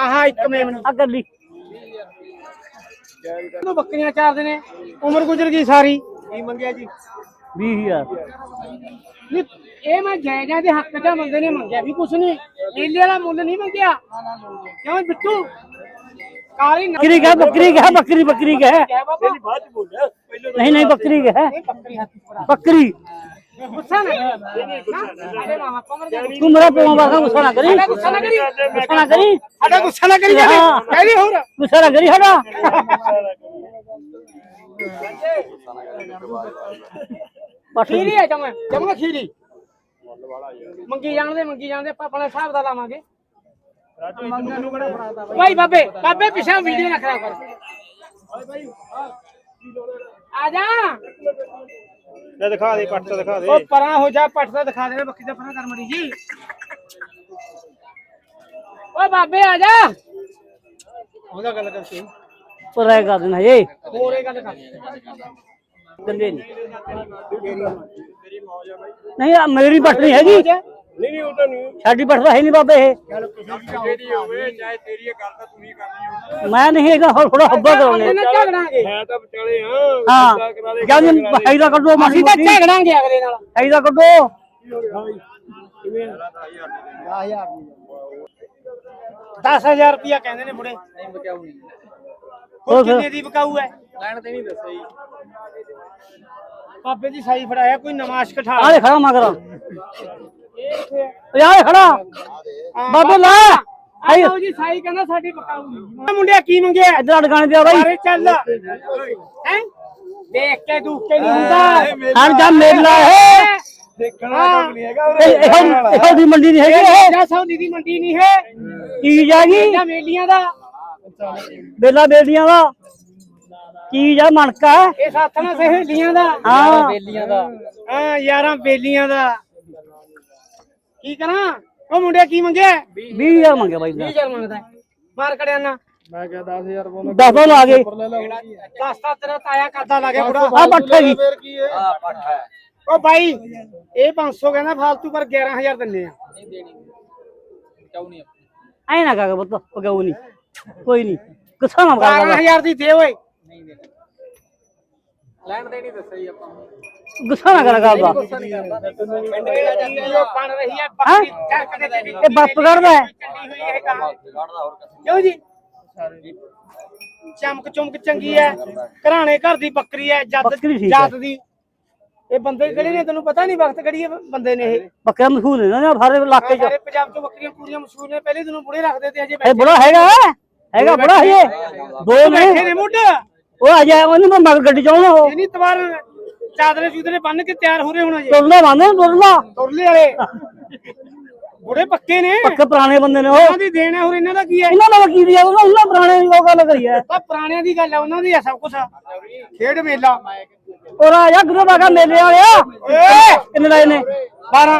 ਆਹਾ ਇੱਕ ਮੇਮਣੀ ਆ ਗੱਲੀ ਤੋਂ ਬੱਕਰੀਆਂ ਚਾਰਦੇ ਨੇ? ਉਮਰ ਗੁਜ਼ਰ ਗਈ ਸਾਰੀ। ਕੀ ਮੰਗਿਆ ਜੀ? 20000 ਨਹੀਂ ਇਹ ਮੈਂ ਜਾਇਜ਼ਾ ਦੇ ਹੱਕ ਆ, ਬੰਦੇ ਨੇ ਮੰਗਿਆ ਵੀ ਕੁਛ ਨਹੀਂ। ਨੀਲੇ ਵਾਲਾ ਮੁੱਲ ਨਹੀਂ ਮੰਗਿਆ। ਕਿਉਂ ਬਿੱਟੂ? ਕਾਲੀ ਨਾ ਬੱਕਰੀ ਕਹ ਬੱਕਰੀ ਕਹ ਬੱਕਰੀ ਬੱਕਰੀ ਕਹ। ਨਹੀਂ ਨਹੀਂ ਬੱਕਰੀ ਕਹ। ਬੱਕਰੀ। ਗੁੱਸਾ ਨਾ ਕਰ। ਅਰੇ ਮਾਮਾ ਕਮਰ ਦੇ ਤੂੰ ਮੇਰਾ ਪਿਓ ਵਾਗਾ ਗੁੱਸਾ ਨਾ ਕਰੀ। ਗੁੱਸਾ ਨਾ ਕਰੀ। ਗੁੱਸਾ ਨਾ ਕਰੀ। ਸਾਡਾ ਗੁੱਸਾ ਨਾ ਕਰੀ ਜਾਵੇ। ਹਾਂ। ਕਹਿ ਹੋਰ। ਗੁੱਸਾ ਨਾ ਕਰੀ ਸਾਡਾ। ਪੱਠ ਖੀਰੀ ਹੈ ਜਮਾ। ਜਮਾ ਖੀਰੀ। ਮੰਗੀ ਜਾਣਦੇ ਮੰਗੀ ਜਾਣਦੇ। ਆਪਾਂ ਆਪਣੇ ਹਿਸਾਬ ਦਾ ਲਾਵਾਂਗੇ। ਭਾਈ ਬਾਬੇ ਬਾਬੇ ਪਿਛਾ ਵੀਡੀਓ ਨਾ ਖਰਾਬ ਕਰ। ਆ ਜਾ। ਲੈ ਦਿਖਾ ਦੇ ਪੱਟ ਤਾਂ ਦਿਖਾ ਦੇ। ਉਹ ਪਰਾਂ ਹੋ ਜਾ ਪੱਟ ਦਾ ਦਿਖਾ ਦੇ ਬੱਕੀ ਦਾ ਪਰਾਂ ਕਰ ਮੜੀ ਜੀ। ਓਏ ਬਾਬੇ ਆ ਜਾ। ਉਹਦਾ ਗੱਲ ਕਰ ਸੀ ਪਰਾਇ ਕਰ ਦੇਣਾ ਏ ਹੋਰ ਇਹ ਗੱਲ ਕਰ। ਗੰਦੇ ਨਹੀਂ ਮੇਰੀ ਪੱਠ ਨਹੀਂ ਹੈਗੀ। ਨਹੀਂ ਨਹੀਂ ਉਹ ਤਾਂ ਨਹੀਂ। ਸਾਡੀ ਤਾਂ ਹੈ ਨਹੀਂ ਬਾਬੇ ਇਹ। ਤੇਰੀ ਹੋਵੇ ਚਾਹੇ ਤੇਰੀ ਇਹ ਗੱਲ ਤਾਂ ਤੂੰ ਹੀ ਕਰਨੀ ਮੈਂ ਨਹੀਂ ਹੈਗਾ ਹੋਰ ਥੋੜਾ ਹੱਬਾ ਕਰਾਉਣੇ। ਇਹਨਾਂ ਝਗੜਾਂਗੇ ਹੈ ਤਾਂ ਵਿਚਾਲੇ ਹਾਂ ਹਾਂ। ਕਰਾ ਦੇ। ਜਦ ਹਾਈ ਦਾ ਕੱਢੋ ਮਾਸੀ ਅਸੀਂ ਤਾਂ ਝਗੜਾਂਗੇ ਅਗਲੇ ਨਾਲ। ਦਾ ਕੱਢੋ ਦਸ ਹਜ਼ਾਰ ਰੁਪਇਆ ਕਹਿੰਦੇ ਨੇ ਬੁੜੇ ਨਹੀਂ ਬਚਾਉ ਨਹੀਂ। ਉਹ ਕਿੰਨੇ ਦੀ ਬਕਾਊ ਹੈ? ਲੈਣ ਤੇ ਨਹੀਂ ਦੱਸਿਆ ਜੀ। ਬਾਬੇ ਦੀ ਸਾਈ ਫੜਾਇਆ ਕੋਈ ਨਮਾਜ਼ ਕਠਾ ਆ ਦੇ ਖੜਾ ਮਗਰ ਯਾਰ ਖੜਾ। ਬਾਬੇ ਲਾ। ਆਈ। ਲਓ ਜੀ ਸਾਈ ਕਹਿੰਦਾ ਸਾਡੀ ਬਕਾਊ ਨਹੀਂ ਮੁੰਡਿਆ ਕੀ ਮੰਗਿਆ? ਇਧਰ ਅਡਗਾਣੇ ਦੇ ਆ ਬਾਈ। ਸਾਰੇ ਚੱਲ। ਹੈ? ਦੇਖ ਕੇ ਦੁੱਖ ਕੇ ਨਹੀਂ ਹੁੰਦਾ। ਹਰ ਜਾ ਮੇਲਾ ਹੈ। ਦੇਖਣਾ ਕੰਮ ਨਹੀਂ ਹੈਗਾ ਇਹ ਦੀ ਮੰਡੀ ਨਹੀਂ ਹੈਗੀ। ਇਹ ਸੌਦੀ ਦੀ ਮੰਡੀ ਨਹੀਂ ਹੈ। ਚੀਜ਼ ਹੈਗੀ ਇਹਨਾਂ ਮੇਲੀਆਂ ਦਾ। ਬੇਲਾ ਬੇਲੀਆਂ ਦਾ। ਚੀਜ਼ ਆ ਮਣਕਾ ਇਹ ਸਾਥਾਂ ਸਹੇਲੀਆਂ ਦਾ। ਹਾਂ। ਬੇਲੀਆਂ ਦਾ। ਹਾਂ ਯਾਰਾਂ ਬੇਲੀਆਂ ਦਾ। ਕੀ ਕਰਾਂ? ਉਹ ਮੁੰਡਿਆ ਕੀ ਮੰਗਿਆ 20000 ਮੰਗਿਆ ਬਾਈ ਦਾ। 20000 ਮੰਗਦਾ ਹੈ। ਮਾਰ ਕੜਿਆ ਨਾ। ਮੈਂ ਕਿਹਾ 10000 ਬੋਲ। ਦਸ ਦੋ ਲਾ ਗਏ ਦਸਤਾ ਤੇਰਾ ਤਾਇਆ ਕਰਦਾ ਲੱਗਿਆ ਬੁੜਾ। ਆ ਪੱਠ ਹੈਗੀ ਫੇਰ ਕੀ ਹੈ? ਉਹ ਬਾਈ ਇਹ 500 ਕਹਿੰਦਾ ਫਾਲਤੂ ਪਰ 11000 ਦਿੰਨੇ ਆ। ਐ ਨਾ ਕਾਗਾ ਪੁੱਤ ਪਕਾਉ ਨਹੀਂ। ਕੋਈ ਨਹੀਂ। ਗੁੱਸਾ ਨਾ ਕਰ। ਬਾਬਾ 12000 ਦੀ ਦੇ ਓਏ। ਗੁੱਸਾ ਨਾ ਕਰ ਬਾਬਾ ਵੀਡੀਓ ਬੱਕਰੀ ਚਰਕ ਦੇ। ਤੇ ਇਹ ਬੱਪ ਕਰਦਾ ਹੈ। ਕਿਉਂ ਜੀ? ਚਮਕ ਚਮਕ ਚੰਗੀ ਹੈ। ਘਰਾਣੇ ਘਰ ਦੀ ਬੱਕਰੀ ਹੈ ਜੱਦ ਬੱਕਰੀ ਠੀਕ ਹੈ। ਦੀ। ਇਹ ਬੰਦੇ ਕਿਹੜੇ ਨੇ ਤੈਨੂੰ ਪਤਾ ਨਹੀਂ ਵਕਤ ਕਿਹੜੀ ਬੰਦੇ ਨੇ ਇਹ? ਬੱਕਰਾ ਮਸ਼ਹੂਰ ਨੇ ਨਾ ਸਾਰੇ ਇਲਾਕੇ ਚ? ਸਾਰੇ ਪੰਜਾਬ ਤੋਂ ਬੱਕਰੀਆਂ ਪੂਰੀਆਂ ਮਸ਼ਹੂਰ ਨੇ ਪਹਿਲੇ ਦਿਨੋਂ ਬੁੜੇ ਰੱਖਦੇ ਤੇ ਅਜੇ ਇਹ ਬੜਾ ਹੈਗਾ? ਹੈਗਾ ਬੜਾ ਹੈ ਦੋ ਬੈਠੇ ਨੇ ਨੇ ਮੁੱਢ ਉਹ ਆ ਜਾ ਉਹਨੂੰ ਮੈਂ ਮਗਰ ਗੱਡੀ ਚਾਉਣਾ ਉਹ ਇਹ ਨਹੀਂ ਤਵਾਰ ਚਾਦਰੇ ਚੂਦਰੇ ਬੰਨ ਕੇ ਤਿਆਰ ਹੋ ਰਹੇ ਹੋਣਾ ਜੀ। ਤੁਰਨਾ ਬੰਦੇ ਤੁਰਨਾ ਤੁਰਲੇ ਵਾਲੇ। ਬੁੜੇ ਪੱਕੇ ਨੇ। ਪੱਕੇ ਪੁਰਾਣੇ ਬੰਦੇ ਨੇ ਉਹ। ਉਹਨਾਂ ਦੀ ਦੇਣ ਹੈ ਹੋਰ ਇਹਨਾਂ ਦਾ ਕੀ ਹੈ? ਇਹਨਾਂ ਦਾ ਵਕੀਲ ਆ? ਉਹਨਾਂ ਉਹਨਾਂ ਪੁਰਾਣੇ ਦੀ ਉਹ ਗੱਲ ਕਰੀ ਹੈ। ਆ ਪੁਰਾਣਿਆਂ ਦੀ ਗੱਲ ਹੈ ਉਹਨਾਂ ਦੀ ਹੈ ਸਭ ਕੁਝ ਖੇਡ ਮੇਲਾ। ਔਰ ਆ ਜਾ ਗੁਰੂ ਬਾਗਾ ਮੇਲੇ ਵਾਲਿਆ। ਓਏ! ਕਿੰਨੇ ਲਾਏ ਨੇ? 12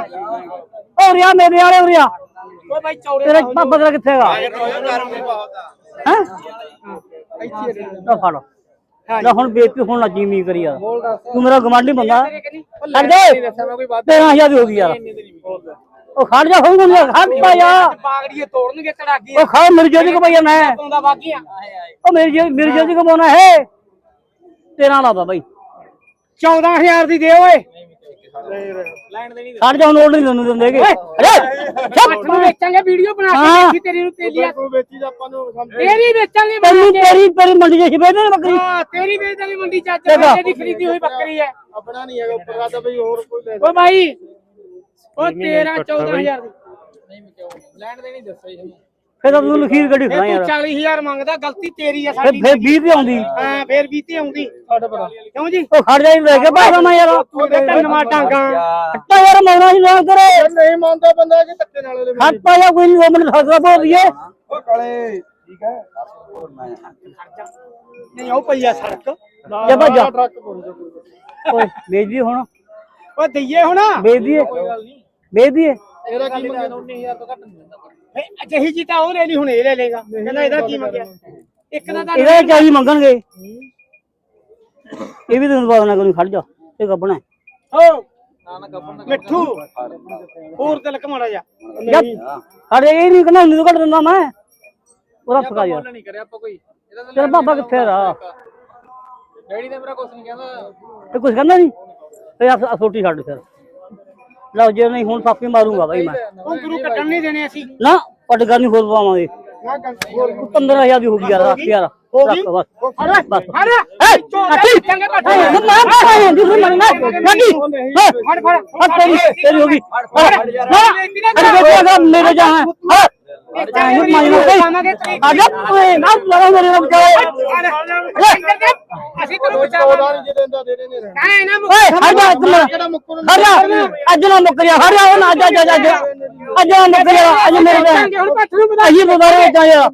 ਔਰ ਯਾ ਮੇਲੇ ਵਾਲੇ ਉਰਿਆ ਓਏ ਬਾਈ ਚੌੜੇ ਤੇਰਾ ਪਾਪਾ ਤੇਰਾ ਕਿੱਥੇ ਹੈਗਾ? ਹੈ। ਤਾਂ ਫੜ। ਲੈ ਹੁਣ ਬੇਇੱਜ਼ਤੀ ਹੁਣ ਨਾ ਜੀਵੀ ਕਰੀ ਯਾਰ। ਤੂੰ ਮੇਰਾ ਗਵਾਂਢੀ ਬੰਦਾ। ਛੱਡ ਦੇ। 13000 ਦੀ ਹੋ ਗਈ ਯਾਰ। ਉਹ ਖੜ ਜਾ ਹੁਣ ਹੁਣ ਖੜ ਪਾ ਯਾਰ ਬਾਗੜੀਏ ਤੋੜਨਗੇ ਕੜਾਕੀ ਉਹ ਖੜ ਮੇਰੀ ਜੋਦੀ ਕੋ ਭਈਆ ਮੈਂ। ਪਾਉਂਦਾ ਬਾਗੀਆਂ ਉਹ ਮੇਰੀ ਜੋ ਮੇਰੀ ਜੋਦੀ ਕੋ ਪਾਉਣਾ ਹੈ। ਤੇਰਾ ਲਾ ਬਾਈ। 14000 ਦੀ ਦੇ ਓਏ। ਖੜ ਜਾ ਹੁਣ ਨੋਟ ਨਹੀਂ ਤੁਹਾਨੂੰ ਦਿੰਦੇਗੇ ਅੱਠ ਨੂੰ ਵੇਚਾਂਗੇ ਵੀਡੀਓ ਬਣਾ ਕੇ। ਦੇਖੀ ਤੇਰੀ ਨੂੰ ਤੇਲੀਆ ਤੂੰ ਵੇਚੀ ਤਾਂ ਆਪਾਂ ਨੂੰ ਸਮਝ ਤੇਰੀ ਵੇਚਾਂਗੇ ਤੇਰੀ ਬਣਾ ਕੇ। ਤੇਰੀ ਤੇਰੀ ਮੰਡੀ ਚ ਛਿਪੇ ਨੇ ਬੱਕਰੀ। ਹਾਂ ਤੇਰੀ ਵੇਚਾਂਗੇ ਮੰਡੀ ਚ ਅੱਜ ਦੇਖਾ। ਦੀ ਖਰੀਦੀ ਹੋਈ ਬੱਕਰੀ ਹੈ। ਆਪਣਾ ਨਹੀਂ ਹੈਗਾ ਉੱਪਰ ਦਾ ਬਈ ਹੋਰ ਕੋਈ ਲੈ ਓ ਭਾਈ ਉਹ 13 14000 ਦੀ। ਫਿਰ ਤਾਂ ਤੂੰ ਲਖੀਰ ਗੱਡੀ ਖੜਾ ਤੂੰ ਯਾਰ। 40000 ਮੰਗਦਾ ਗਲਤੀ ਤੇਰੀ ਆ ਫਿਰ ਸਾਡੀ। ਫਿਰ 20 ਤੇ ਆਉਂਦੀ। ਹਾਂ ਫੇਰ ਵੀ ਤੇ ਆਉਂਦੀ। ਕਿਉਂ ਜੀ? ਉਹ ਖੜ ਜਾ ਲੈ ਕੇ ਬਾਹਰ ਮੈਂ ਯਾਰ। ਤੂੰ ਤੇ ਧੰਨਵਾਦ ਟਾਂਗਾ ਹੱਟਾ ਯਾਰ ਮੌਨਾ ਨਹੀਂ ਨਾ ਕਰੇ ਨਹੀਂ ਮੰਨਦਾ ਬੰਦਾ ਕਿ ਧੱਕੇ ਨਾਲ ਉਹਦੇ ਹੱਟਾ ਯਾਰ ਕੋਈ ਨਹੀਂ ਉਹ ਮੈਨੂੰ ਸਕਦਾ ਬੋਲ ਦਈਏ। ਉਹ ਕਾਲੇ ਠੀਕ ਹੈ? ਨਹੀਂ ਉਹ ਪਈਆ ਸੜਕ। ਜਾ ਭੱਜ ਜਾ। ਟਰੱਕ ਕੋਈ ਓਏ ਵੇਚ ਦੀ ਹੁਣ। ਉਹ ਦਈਏ ਹੁਣ। ਵੇਚ ਦੀਏ ਵੇਚ ਦੀਏ ਇਹਦਾ ਕੀ ਮੰਗਿਆ 19000 ਤੋਂ ਘੱਟ ਨਹੀਂ ਦਿੰਦਾ। ਫੇ ਅਜਿਹੀ ਜੀ ਤਾਂ ਉਹ ਲੈ ਲਈ ਹੁਣ ਇਹ ਲੈ ਲੇਗਾ ਕਹਿੰਦਾ ਇਹਦਾ ਕੀ ਮੰਗਿਆ? ਇੱਕ ਦਾ ਤਾਂ ਇਹਦਾ ਚਾਹੀ ਮੰਗਣਗੇ? ਇਹ ਵੀ ਤੈਨੂੰ ਬਾਤ ਨਾ ਕੋਈ ਖੜ ਜਾ। ਇਹ ਕੱਪਣਾ ਹੋ। ਮਿੱਠੂ। ਹੋਰ ਤਿਲਕ ਮਾੜਾ ਜਾ ਯਾਰ ਅਰੇ ਇਹ ਨਹੀਂ ਕਹਿੰਦਾ ਹੁੰਦੀ ਤੋਂ ਘੱਟ ਦਿੰਦਾ ਮੈਂ। ਉਹਦਾ ਫਕਾ ਯਾਰ। ਨਹੀਂ ਕਰਿਆ ਆਪਾਂ ਕੋਈ। ਇਹਦਾ ਤਾਂ ਤੇਰਾ ਬਾਬਾ ਕਿੱਥੇ ਰਾ ਡੈਡੀ ਨੇ ਮੇਰਾ ਕੁਝ ਨਹੀਂ ਕਹਿੰਦਾ। ਤੇ ਕੁਝ ਕਹਿੰਦਾ ਨਹੀਂ? ਤੇ ਆ ਛੋਟੀ ਛੱਡ ਫਿਰ। ਲਓ ਜੇ ਨਹੀਂ ਹੁਣ ਥਾਪੀ ਮਾਰੂੰਗਾ ਬਾਈ ਮੈਂ ਉਹ ਗੁਰੂ ਕੱਟਣ ਨਹੀਂ ਦੇਣੇ ਅਸੀਂ ਨਾ ਪਟਗਾ ਨਹੀਂ ਹੋਰ ਪਵਾਵਾਂਗੇ 15000 ਦੀ ਹੋ ਗਈ ਯਾਰ ਰੱਖ ਯਾਰ ਰੱਖ ਬਸ ਬਸ ਹਰ ਹੈ ਚੋਰੀ ਚੰਗੇ ਪੱਠ ਮੈਂ ਮੈਂ ਜਿਸ ਨੂੰ ਮੰਨਣਾ ਲੱਗੀ ਫੜ ਫੜ ਤੇਰੀ ਤੇਰੀ ਹੋ ਗਈ ਮੇਰੇ ਜਾ ਹੈ ਅਸੀਂ ਨਾ ਨਾਲ ਤੈਨੂੰ ਬਚਾਵਾਂਗੇ। ਕਾਹੇ ਨਾ ਮੁੱਕ ਓਏ ਹਟ ਜਾ ਹਟ ਜਾ। ਅੱਜ ਨਾ ਜਾ। ਅੱਜ ਅੱਜ ਅੱਜ ਅੱਜ। ਨਾ ਮੁੱਕਰਿਆ ਅੱਜ ਮੇਰੇ ਜਾਵਾਂਗੇ ਹੁਣ ਪੱਠ ਨੂੰ ਬਣਾ ਅਹੀਂ ਬਜ਼ਾਰੇ ਜਾ ਯਾਰ ਉਹ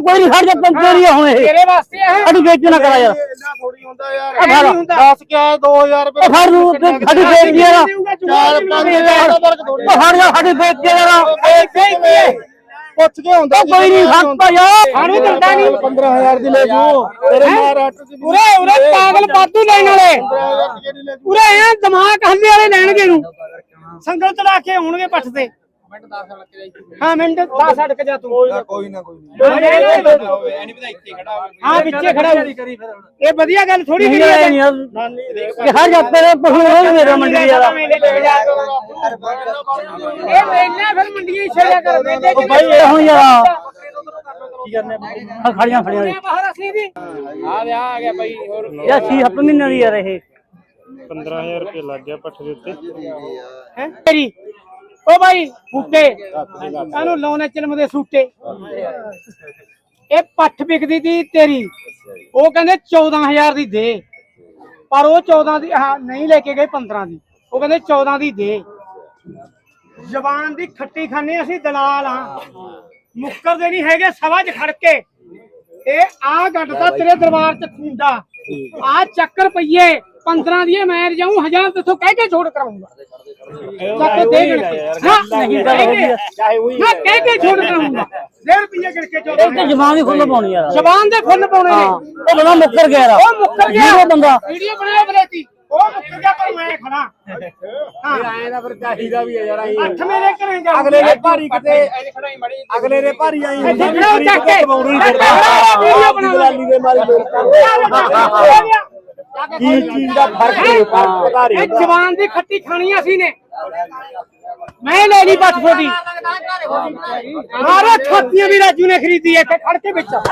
ਕੋਈ ਨਹੀਂ ਹਟ ਜਾ ਪੰਚੇਰੀ ਹੁਣ ਇਹ। ਤੇਰੇ ਵਾਸਤੇ ਇਹ ਸਾਡੀ ਬੇਇੱਜ਼ਤੀ ਨਾ ਕਰਾ ਯਾਰ। ਥੋੜੀ ਹੁੰਦਾ ਯਾਰ। ਆ ਫੜ ਦੱਸ ਕਿਆ 2000 ਰੁਪਏ ਫੜ ਨੂੰ। ਸਾਡੀ ਯਾਰ ਚਾਰ ਪੰਜ ਹਜ਼ਾਰ ਦਾ ਫ਼ਰਕ ਥੋੜੀ ਹਟ ਜਾ ਸਾਡੀ ਬੇਇੱਜ਼ਤੀ ਯਾਰ ਪੁੱਛ ਕੇ ਹੁੰਦਾ ਕੋਈ ਨਹੀਂ ਹੱਥ ਯਾਰ। ਸਾਨੂੰ ਦਿੰਦਾ ਨਹੀਂ। 15000 ਦੀ ਲੈ ਜੂ। ਤੇਰੇ ਮਾਰ ਅੱਟ ਦੀ ਉਰੇ ਉਰੇ ਪਾਗਲ ਬਾਦੂ ਲੈਣ ਵਾਲੇ। 15000 ਦੀ ਕਿਹੜੀ ਲੈ ਉਰੇ ਐ ਦਿਮਾਗ ਹੱਲੇ ਵਾਲੇ ਲੈਣਗੇ ਨੂੰ ਸੰਗਲ ਚੜਾ ਕੇ ਆਉਣਗੇ ਪੱਠ ਤੇ। ਮਿੰਟ 10 ਲੱਗ ਜਾਈ ਹਾਂ ਮਿੰਟ 10 ਅਟਕ ਜਾ ਤੂੰ। ਕੋਈ ਨਾ ਕੋਈ ਐ ਨਹੀਂ ਪਤਾ ਇੱਥੇ ਖੜਾ ਹੋਵੇ ਹਾਂ ਵਿੱਚੇ ਖੜਾ ਹੋ। ਇਹ ਵਧੀਆ ਗੱਲ ਥੋੜੀ ਨਹੀਂ ਕਰੀ ਯਾਰ ਕਿ ਹਰ ਜਾ ਤੇਰੇ ਪਸ਼ੂ ਰੋਜ਼ ਮੇਰਾ ਮੰਡੀ ਯਾਰ ਇਹ ਮੈਨਾਂ ਫਿਰ ਮੰਡੀਆਂ ਹੀ ਛੇੜਿਆ ਕਰ ਮੈਨੇ ਉਹ ਭਾਈ ਇਹ ਹੁਣ ਯਾਰ ਕੀ ਕਰਨੇ ਖੜੀਆਂ ਖੜੀਆਂ ਦੇ ਬਾਹਰ ਅਸੀਂ ਦੀ ਆ ਗਿਆ ਆ ਗਿਆ ਬਾਈ ਹੋਰ। ਯਾਰ 6-7 ਮਹੀਨਿਆਂ ਦੀ ਯਾਰ ਇਹ। 15000 ਰੁਪਏ ਲੱਗ ਗਿਆ ਪੱਠ ਦੇ ਉੱਤੇ। ਹੈ? ਤੇਰੀ। ਓ ਭਾਈ ਬੂਟੇ। ਇਹਨੂੰ ਲਾਉਣੇ ਚਲਮ ਦੇ ਸੂਟੇ। ਇਹ ਪੱਠ ਵਿਕਦੀ ਤੀ ਤੇਰੀ। ਉਹ ਕਹਿੰਦੇ 14000 ਦੀ ਦੇ। ਪਰ ਉਹ 14 ਦੀ ਹਾਂ ਨਹੀਂ ਲੈ ਕੇ ਗਏ 15 ਦੀ। ਉਹ ਕਹਿੰਦੇ 14 ਦੀ ਦੇ। ਜ਼ਬਾਨ ਦੀ ਖੱਟੀ ਖਾਨੇ ਅਸੀਂ ਦਲਾਲ ਆ। ਮੁੱਕਰਦੇ ਨਹੀਂ ਹੈਗੇ ਸਭਾ 'ਚ ਖੜ ਕੇ। ਇਹ ਆ ਗੱਡਦਾ ਤੇਰੇ ਦਰਬਾਰ 'ਚ ਖੁੰਡਾ। ਆ। ਚੱਕਰ ਪਈਏ। 15 ਦੀ ਮੈਂ ਜਾਊਂ ਹਜ਼ਾਰ ਤੇਥੋਂ ਕਹਿ ਕੇ ਛੋੜ ਕਰਾਉਂਗਾ। ਨਾ ਨਹੀਂ ਕਹਿ ਕੇ ਨਾ ਕਹਿ ਕੇ ਛੋੜ ਕਰਾਉਂਗਾ 100 ਰੁਪਏ ਗਿਣ ਕੇ ਛੋੜ ਤੇ ਜਮਾਨ ਦੀ ਫੁੱਲ ਪਾਉਣੀ ਯਾਰ ਜ਼ਬਾਨ ਦੇ ਫੁੱਲ ਪਾਉਣੇ ਹਾਂ। ਨੇ ਉਹ ਬੰਦਾ ਮੁੱਕਰ ਗਿਆ ਯਾਰ। ਉਹ ਮੁੱਕਰ ਗਿਆ। ਜੀਰੋ ਬੰਦਾ। ਵੀਡੀਓ ਬਣਾਇਆ ਬਲੇਤੀ। ਉਹ ਮੁੱਕਰ ਗਿਆ ਪਰ ਮੈਂ ਖੜਾ। ਹਾਂ। ਐਂ ਦਾ ਫਿਰ ਚਾਹੀਦਾ ਵੀ ਹੈ ਯਾਰ ਅੱਠ ਮੇਰੇ ਘਰੇ ਜਾ ਅਗਲੇ ਦੇ ਭਾਰੀ ਕਿਤੇ ਹੀ ਅਗਲੇ ਦੇ ਭਾਰੀ ਆਈ ਇੱਥੇ ਖੜਾ ਹੋ ਚੱਕ ਕੇ। ਵੀਡੀਓ ਬਣਾ ਦਲਾਲੀ ਦੇ ਮਾਰੀ ਕੀ ਚੀਜ਼ ਦਾ ਫ਼ਰਕ ਹੈ? ਪਤਾ ਇਹ ਜਵਾਨ ਦੀ ਖੱਟੀ ਖਾਣੀ ਅਸੀਂ ਨੇ। ਮੈਂ ਲੈ ਲਈ ਬੱਠ ਫੋਡੀ ਮਾਰੇ ਖਾਤੀਆਂ ਵੀ ਰਾਜੂ ਨੇ ਖਰੀਦੀ ਐ ਇੱਥੇ ਖੜ ਕੇ ਵਿੱਚ। ਉਹ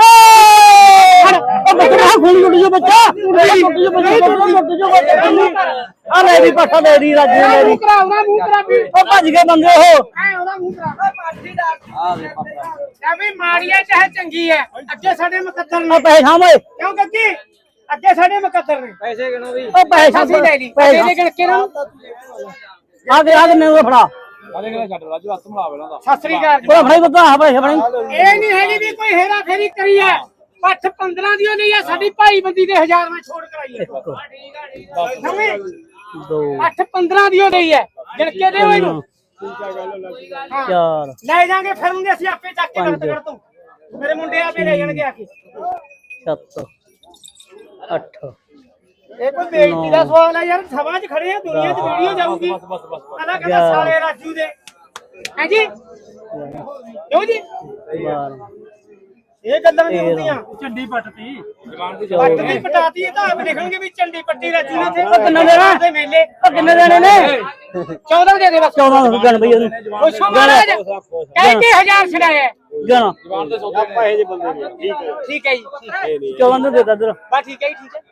ਬੱਚਾ। ਖੋਲ ਜੁੜ ਜੋ ਬੱਚਾ। ਟੁੱਟ ਜੋ ਬੱਚਾ। ਟੁੱਟ ਜੋ ਬੱਚਾ। ਆ ਲੈ ਦੀ ਪਾਠਾ ਲੈ ਦੀ ਰਾਜੂ ਲੈ ਦੀ ਉਹ ਭੱਜ ਗਏ ਬੰਦੇ ਉਹ। ਐ ਉਹਦਾ ਮੂੰਹ ਕਰਾ ਆ ਵੀ ਮਾੜੀਆ ਚਾਹੇ ਚੰਗੀ ਐ। ਅੱਗੇ ਸਾਡੇ ਮੁਕੱਦਰ ਨੇ। ਪੈਸੇ ਸਾਂਭੇ ਕਿਉਂ ਗੱਗੀ? ਅੱਗੇ ਸਾਡੇ ਮੁਕੱਦਰ ਨੇ। ਪੈਸੇ ਗਿਣੋ ਵੀ ਉਹ ਪੈਸੇ ਅਸੀਂ ਲੈ ਲਈ। ਪੈਸੇ ਇਹਦੇ ਗਿਣ ਕੇ ਨਾ? ਆ ਦੇ ਆ ਦੇ ਮੈਨੂੰ ਫੜਾ। ਆਲੇ ਕਿਹੜਾ ਛੱਡ ਰਾਜੂ ਹੱਥ ਮਿਲਾ ਵੇਲਾਂ ਦਾ ਸਤਿ ਸ੍ਰੀ ਅਕਾਲ। ਉਹ ਫੜਾਈ ਬੱਤਾ ਆ ਪੈਸੇ ਫੜਾਈ ਇਹ ਨਹੀਂ ਹੈਗੀ ਵੀ ਕੋਈ ਹੇਰਾ ਫੇਰੀ ਕਰੀ ਐ ਪੱਠ 15 ਦੀ ਨਹੀਂ ਐ ਸਾਡੀ ਭਾਈ ਬੰਦੀ ਦੇ ਹਜ਼ਾਰ ਮੈਂ ਛੋੜ ਕਰਾਈ ਐ ਸਮਝੇ? ਦੋ। ਅੱਠ 15 ਦੀ ਹੋ ਗਈ ਹੈ। ਜਣਕੇ ਦੇ ਹੋਏ ਨੂੰ। ਹਾਂ। ਚਾਰ। ਲੈ ਜਾਾਂਗੇ ਫਿਰਨਗੇ ਅਸੀਂ ਆਪੇ ਚੱਕ ਕੇ ਗਲਤ ਕਰ ਤੂੰ ਮੇਰੇ ਮੁੰਡੇ ਆਪੇ ਲੈ ਜਾਣਗੇ ਆ ਕੇ। ਸੱਤ। ਅੱਠ। ਇਹ ਕੋਈ ਬੇਇੱਜ਼ਤੀ ਦਾ ਸਵਾਲ ਹੈ ਯਾਰ ਸਭਾ 'ਚ ਖੜੇ ਆ ਦੁਨੀਆ 'ਚ ਵੀਡੀਓ ਜਾਊਗੀ। ਅਲਾ ਕਹਿੰਦਾ ਸਾਲੇ ਰਾਜੂ ਦੇ। ਹੈ ਜੀ? ਕਿਉਂ ਜੀ? ਬਾਰਾਂ ਇਹ ਗੱਲਾਂ ਨਹੀਂ ਹੁੰਦੀਆਂ। ਝੰਡੀ ਪੱਟਤੀ। ਪੱਟ ਨਹੀਂ ਪਟਾਤੀ ਇਹ ਤਾਂ ਆਪ ਲਿਖਣਗੇ ਵੀ ਚੰਡੀ ਪੱਟੀ ਰਾਜੂ ਨੇ ਤੇ ਕਿੰਨੇ ਦੇਣਾ? ਦੇ ਮੇਲੇ। ਉਹ ਕਿੰਨੇ ਦੇਣੇ ਨੇ? 14 ਦੇ ਦੇ ਬਸ। 14 ਸੌ ਗਣ ਬਈ ਉਹਨੂੰ। ਖੁਸ਼ੋ ਮਹਾਰਾਜ ਕਹਿ ਕੇ ਹਜ਼ਾਰ ਛੜਾਇਆ ਗਣ ਜ਼ਬਾਨ ਦੇ ਸੌਦੇ ਪੈਸੇ ਜੇ ਬੰਦੇ ਨੇ। ਠੀਕ ਹੈ। ਠੀਕ ਹੈ ਜੀ। ਠੀਕ ਹੈ 14 ਦੇ ਦੇ ਦਰ ਬਸ ਠੀਕ ਹੈ ਜੀ ਠੀਕ ਹੈ।